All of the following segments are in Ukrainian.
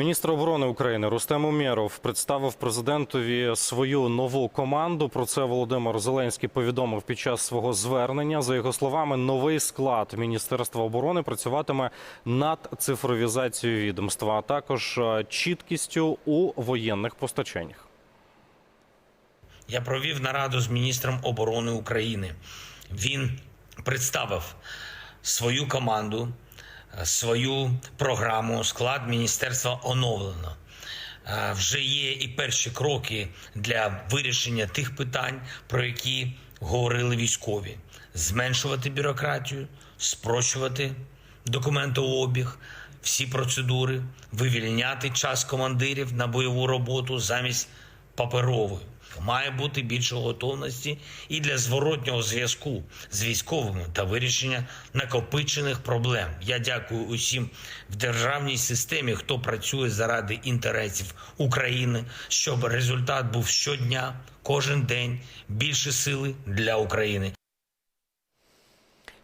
Міністр оборони України Рустем Умєров представив президентові свою нову команду. Про це Володимир Зеленський повідомив під час свого звернення. За його словами, новий склад Міністерства оборони працюватиме над цифровізацією відомства, а також е, чіткістю у воєнних постачаннях. Я провів нараду з міністром оборони України. Він представив свою команду, свою програму. Склад міністерства оновлено. Е, Вже є і перші кроки для вирішення тих питань, про які говорили військові: зменшувати бюрократію, спрощувати документообіг, всі процедури, вивільняти час командирів на бойову роботу замість паперової. Має бути більше готовності і для зворотнього зв'язку з військовими та вирішення накопичених проблем. Я дякую усім в державній системі, хто працює заради інтересів України, щоб результат був щодня, кожен день більше сили для України.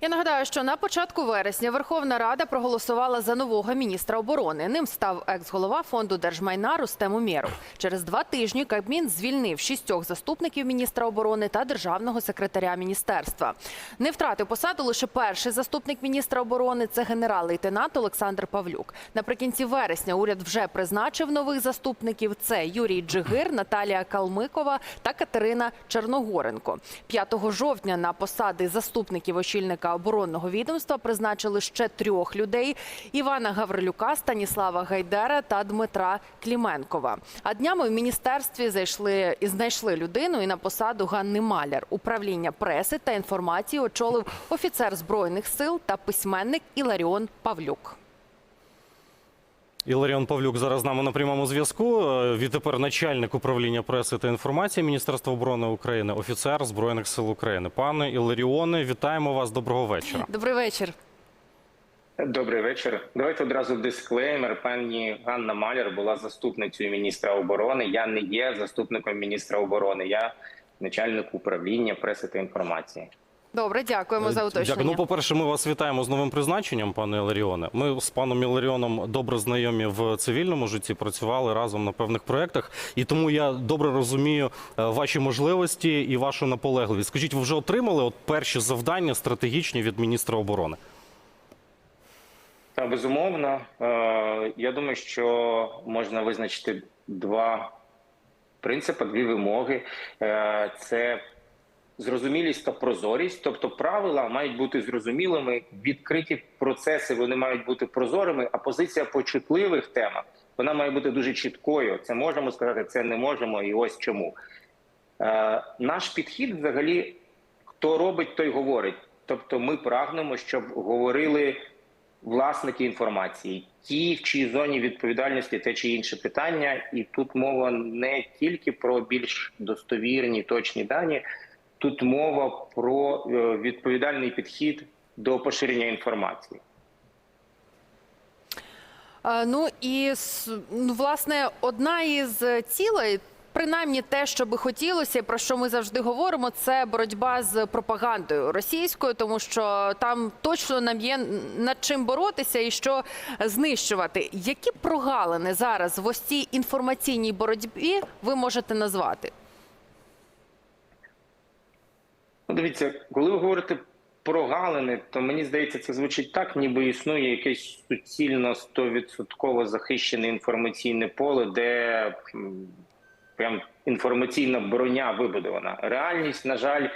Я нагадаю, що на початку вересня Верховна Рада проголосувала за нового міністра оборони. Ним став екс-голова фонду держмайна Рустем Умєров. Через два тижні Кабмін звільнив шістьох заступників міністра оборони та державного секретаря міністерства. Не втратив посаду лише перший заступник міністра оборони. Це генерал-лейтенант Олександр Павлюк. Наприкінці вересня уряд вже призначив нових заступників. Це Юрій Джигир, Наталія Калмикова та Катерина Черногоренко. 5 жовтня на посади заступників очільника оборонного відомства призначили ще трьох людей: Івана Гаврилюка, Станіслава Гайдера та Дмитра Кліменкова. А днями в міністерстві зайшли і знайшли людину і на посаду Ганни Маляр. Управління преси та інформації очолив офіцер збройних сил та письменник Іларіон Павлюк. Іларіон Павлюк зараз з нами на прямому зв'язку. Е, Відтепер начальник управління преси та інформації Міністерства оборони України, офіцер збройних сил України. Пане Іларіоне, вітаємо вас. Доброго вечора. Добрий вечір. Добрий вечір. Давайте одразу дисклеймер. Пані Ганна Маляр була заступницею міністра оборони. Я не є заступником міністра оборони. Я начальник управління преси та інформації. Добре, дякуємо за уточнення. Дякую. Ну, по-перше, ми вас вітаємо з новим призначенням, пане Іларіоне. Ми з паном Іларіоном добре знайомі в цивільному житті, працювали разом на певних проєктах. І тому я добре розумію е, ваші можливості і вашу наполегливість. Скажіть, ви вже отримали от перші завдання стратегічні від міністра оборони? Та безумовно, е, я думаю, що можна визначити два принципи, дві вимоги: Е, це зрозумілість та прозорість, тобто правила мають бути зрозумілими, відкриті процеси вони мають бути прозорими. А позиція по чутливих темах вона має бути дуже чіткою. Це можемо сказати, це не можемо, і ось чому. Е, наш підхід, взагалі, хто робить, той говорить. Тобто, ми прагнемо, щоб говорили власники інформації, ті, в чиїй зоні відповідальності те чи інше питання, і тут мова не тільки про більш достовірні точні дані, тут мова про е, відповідальний підхід до поширення інформації. Ну і ну, власне одна із цілей. Принаймні, те, що би хотілося, про що ми завжди говоримо, це боротьба з пропагандою російською, тому що там точно нам є над чим боротися і що знищувати. Які прогалини зараз в ось цій інформаційній боротьбі ви можете назвати? Ну, дивіться, коли ви говорите про галини, то мені здається, це звучить так, ніби існує якесь суцільно 100% захищене інформаційне поле, де прям інформаційна броня вибудована. Реальність, на жаль,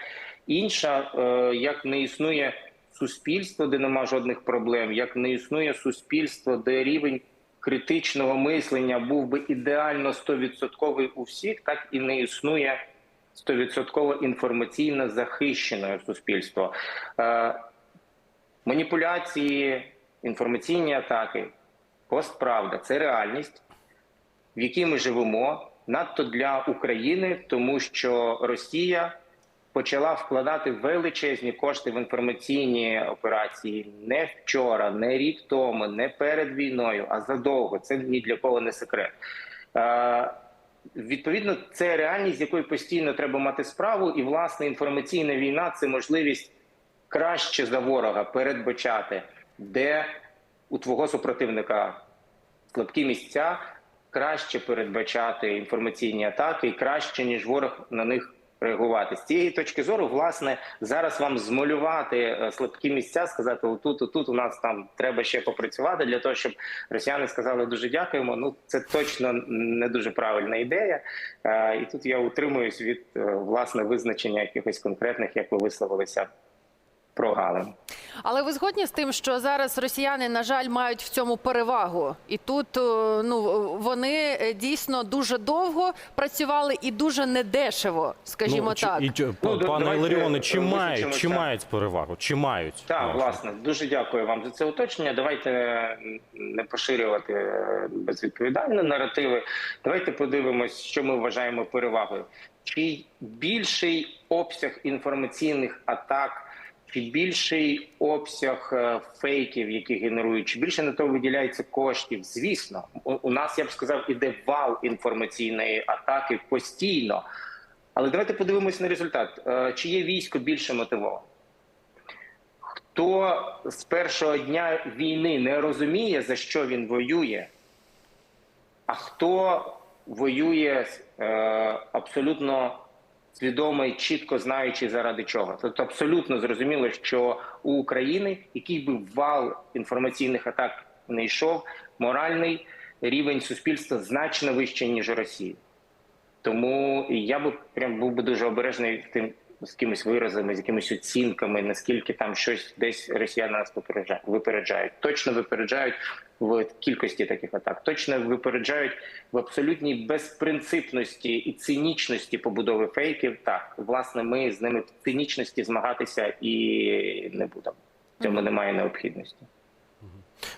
інша, е, як не існує суспільство, де нема жодних проблем, як не існує суспільство, де рівень критичного мислення був би ідеально 100% у всіх, так і не існує 100% інформаційно захищене суспільство. Е, маніпуляції, інформаційні атаки, постправда це реальність, в якій ми живемо, надто для України, тому що Росія почала вкладати величезні кошти в інформаційні операції не вчора, не рік тому, не перед війною, а задовго. Це ні для кого не секрет. Відповідно, це реальність, з якою постійно треба мати справу, і власне інформаційна війна це можливість краще за ворога передбачати, де у твого супротивника слабкі місця, краще передбачати інформаційні атаки краще, ніж ворог на них реагувати. З цієї точки зору, власне, зараз вам змалювати е, слабкі місця, сказати, отут, отут у нас там треба ще попрацювати для того, щоб росіяни сказали дуже дякуємо. Ну це точно не дуже правильна ідея. Е, І тут я утримуюсь від е, власне визначення якихось конкретних, як ви висловилися, прогалин. Але ви згодні з тим, що зараз росіяни, на жаль, мають в цьому перевагу, і тут е, ну вони е, дійсно дуже довго працювали і дуже недешево, скажімо Ну, так. і, Ну, пане давайте, Іларіоне, е, чи мають, чи мають перевагу? Чи мають? Так, Вашу? власне, дуже дякую вам за це уточнення. Давайте не поширювати е, безвідповідальні наративи. Давайте подивимось, що ми вважаємо перевагою. Чи більший обсяг інформаційних атак, чи більший обсяг е, фейків, які генерують, чи більше на то виділяється коштів? Звісно, у, нас я б сказав, іде вал інформаційної атаки постійно. Але давайте подивимось на результат. Е, Чи є військо більше мотивоване? Хто з першого дня війни не розуміє, за що він воює, а хто воює е, абсолютно свідомо і чітко знаючи заради чого. Тобто абсолютно зрозуміло, що у України, який би вал інформаційних атак не йшов, моральний рівень суспільства значно вищий, ніж у Росії. Тому я би прям був би дуже обережний тим з якимись виразами, з якимись оцінками, наскільки там щось десь росіяни нас випереджають. Точно випереджають в кількості таких атак. Точно випереджають в абсолютній безпринципності і цинічності побудови фейків. Так, власне, ми з ними в цинічності змагатися і не будемо. В цьому немає необхідності.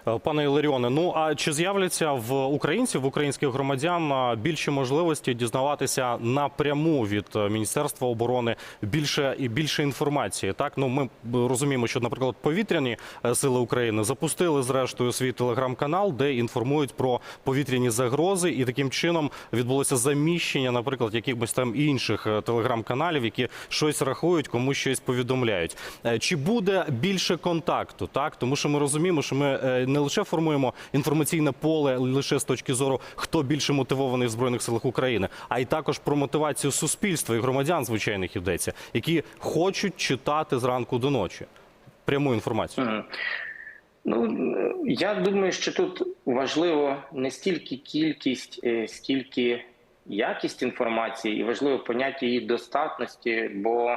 Е, Пане Іларіоне, ну а чи з'являться в українців, в українських громадян а, більші можливості дізнаватися напряму від е, Міністерства оборони більше і більше інформації? Так, ну ми розуміємо, що, наприклад, повітряні е, сили України запустили зрештою свій телеграм-канал, де інформують про повітряні загрози, і таким чином відбулося заміщення, наприклад, якихось там інших е, телеграм-каналів, які щось рахують, комусь щось повідомляють. Е, Чи буде більше контакту? Так, тому що ми розуміємо, що ми е, не лише формуємо інформаційне поле лише з точки зору, хто більше мотивований в збройних силах України, а й також про мотивацію суспільства і громадян звичайних йдеться, які хочуть читати зранку до ночі пряму інформацію. Ну е, я думаю, що тут важливо не стільки кількість, е, скільки якість інформації, і важливо поняття її достатності. Бо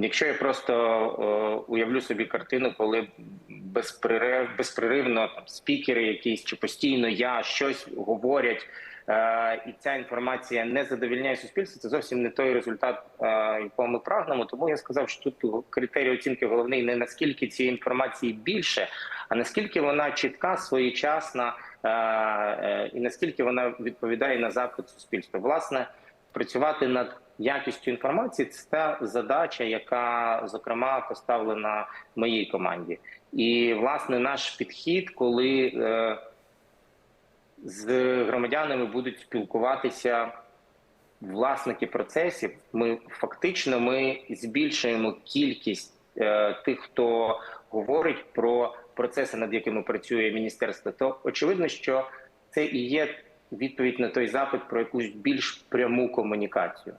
якщо я просто е, уявлю собі картину, коли безперерв, безпреривно там спікери якісь чи постійно я щось говорять. е, І ця інформація не задовільняє суспільство. Це зовсім не той результат, е, якого ми прагнемо. Тому я сказав, що тут критерій оцінки головний не наскільки цієї інформації більше, а наскільки вона чітка, своєчасна і наскільки вона відповідає на запит суспільства. Власне, працювати над якістю інформації це та задача, яка зокрема поставлена моїй команді. І власне наш підхід, коли е, з громадянами будуть спілкуватися власники процесів, ми фактично ми збільшуємо кількість е, тих, хто говорить про процеси, над якими працює міністерство. То очевидно, що це і є відповідь на той запит про якусь більш пряму комунікацію.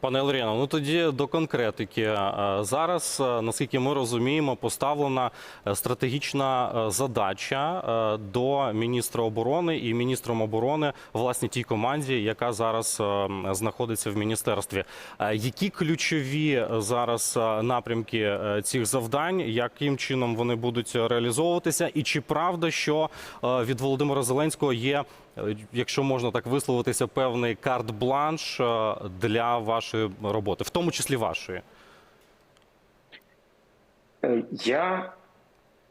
Пане Лоріно, ну тоді до конкретики. Е, Зараз, е, наскільки ми розуміємо, поставлена е, стратегічна задача до міністра оборони і міністром оборони власне тій команді, яка зараз знаходиться в міністерстві. Які ключові зараз напрямки цих завдань, яким чином вони будуть реалізовуватися, і чи правда, що від Володимира Зеленського є якщо можна так висловитися, певний карт-бланш для вашої роботи, в тому числі вашої. Е, Я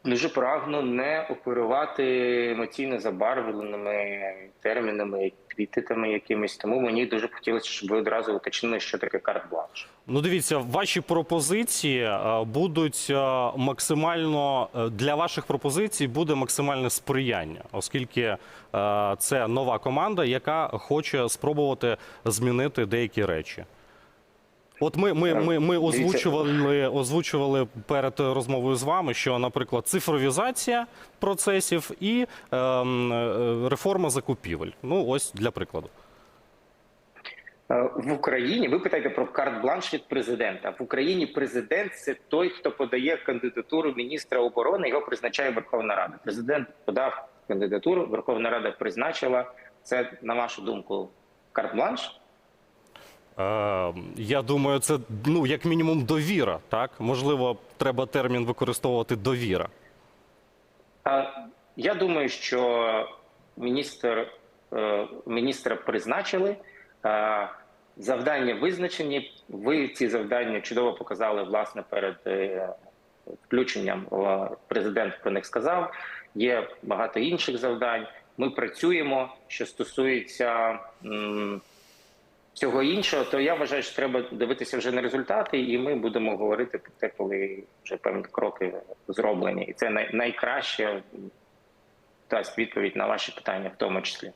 дуже прагну не оперувати емоційно забарвленими термінами, епітетами якимись. Тому мені дуже хотілося, щоб ви одразу уточнили, що таке карт-бланш. Ну, дивіться, ваші пропозиції е, будуть е, максимально е, для ваших пропозицій буде максимальне сприяння, оскільки це нова команда, яка хоче спробувати змінити деякі речі. От ми, ми, ми, ми озвучували, озвучували перед розмовою з вами, що, наприклад, цифровізація процесів і ем, е, реформа закупівель. Ну, ось для прикладу. Е, В Україні ви питаєте про карт-бланш від президента. В Україні президент це той, хто подає кандидатуру міністра оборони. Його призначає Верховна Рада. Президент подав кандидатуру, Верховна Рада призначила. Це на вашу думку карт-бланш? Е, я думаю, це ну як мінімум довіра. Так можливо, треба термін використовувати довіра. Я думаю, що міністр, е, міністра призначили, е, завдання визначені. Ви ці завдання чудово показали власне перед е, включенням. Президент про них сказав. Є багато інших завдань. Ми працюємо. Що стосується всього іншого, то я вважаю, що треба дивитися вже на результати, і ми будемо говорити про те, коли вже певні кроки зроблені. І це найкраще дасть відповідь на ваші питання, в тому числі.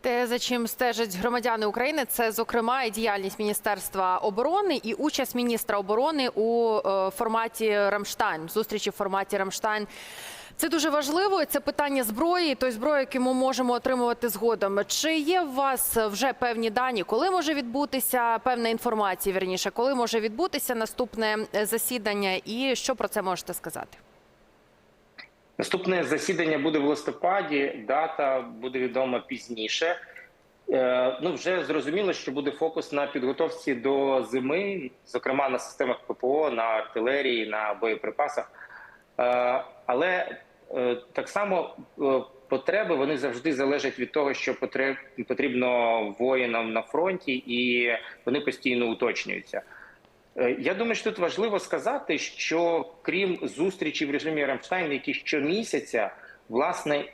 Те, за чим стежать громадяни України, це зокрема і діяльність Міністерства оборони і участь міністра оборони у е, форматі Рамштайн, зустрічі в форматі Рамштайн. Це дуже важливо. Це питання зброї, той зброї, яку ми можемо отримувати згодом. Чи є у вас вже певні дані, коли може відбутися певна інформація? Вірніше, коли може відбутися наступне е, засідання, і що про це можете сказати? Наступне засідання буде в листопаді. Дата буде відома пізніше. Е, ну вже зрозуміло, що буде фокус на підготовці до зими, зокрема на системах ППО, на артилерії, на боєприпасах. Е, але так само е, потреби вони завжди залежать від того, що потрібно воїнам на фронті, і вони постійно уточнюються. Е, Я думаю, що тут важливо сказати, що крім зустрічі в режимі Рамштайн, які щомісяця власне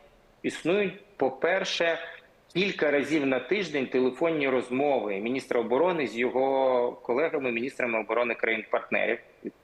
існують, по-перше, кілька разів на тиждень телефонні розмови міністра оборони з його колегами, міністрами оборони країн-партнерів.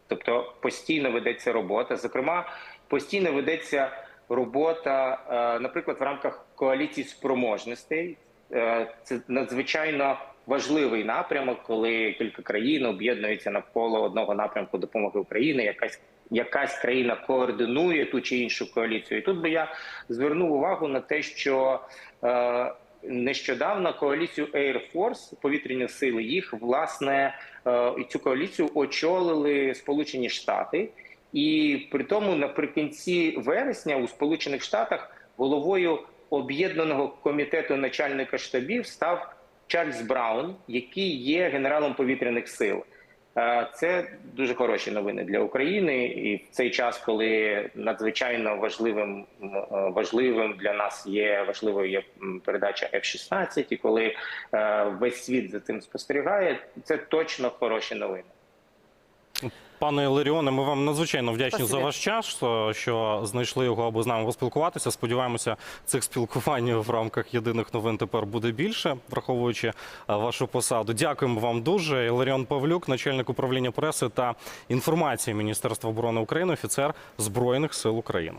Тобто постійно ведеться робота. Зокрема, постійно ведеться робота, е, наприклад, в рамках коаліції спроможностей. Е, Це надзвичайно важливий напрямок, коли кілька країн об'єднуються навколо одного напрямку допомоги Україні. Якась якась країна координує ту чи іншу коаліцію. І тут би я звернув увагу на те, що е, нещодавно коаліцію Air Force, повітряні сили, їх власне цю коаліцію очолили Сполучені Штати. І при тому наприкінці вересня у Сполучених Штатах головою об'єднаного комітету начальника штабів став Чарльз Браун, який є генералом повітряних сил. Е, Це дуже хороші новини для України, і в цей час, коли надзвичайно важливим е, важливим для нас є важливою є передача F-16, і коли е, весь світ за цим спостерігає, це точно хороші новини. Пане Ларіоне, ми вам надзвичайно вдячні Спасибі. за ваш час, е, що знайшли його, аби з нами поспілкуватися. Сподіваємося, цих спілкувань в рамках єдиних новин тепер буде більше, враховуючи е, вашу посаду. Дякуємо вам дуже. Іларіон Павлюк, начальник управління преси та інформації Міністерства оборони України, офіцер Збройних сил України.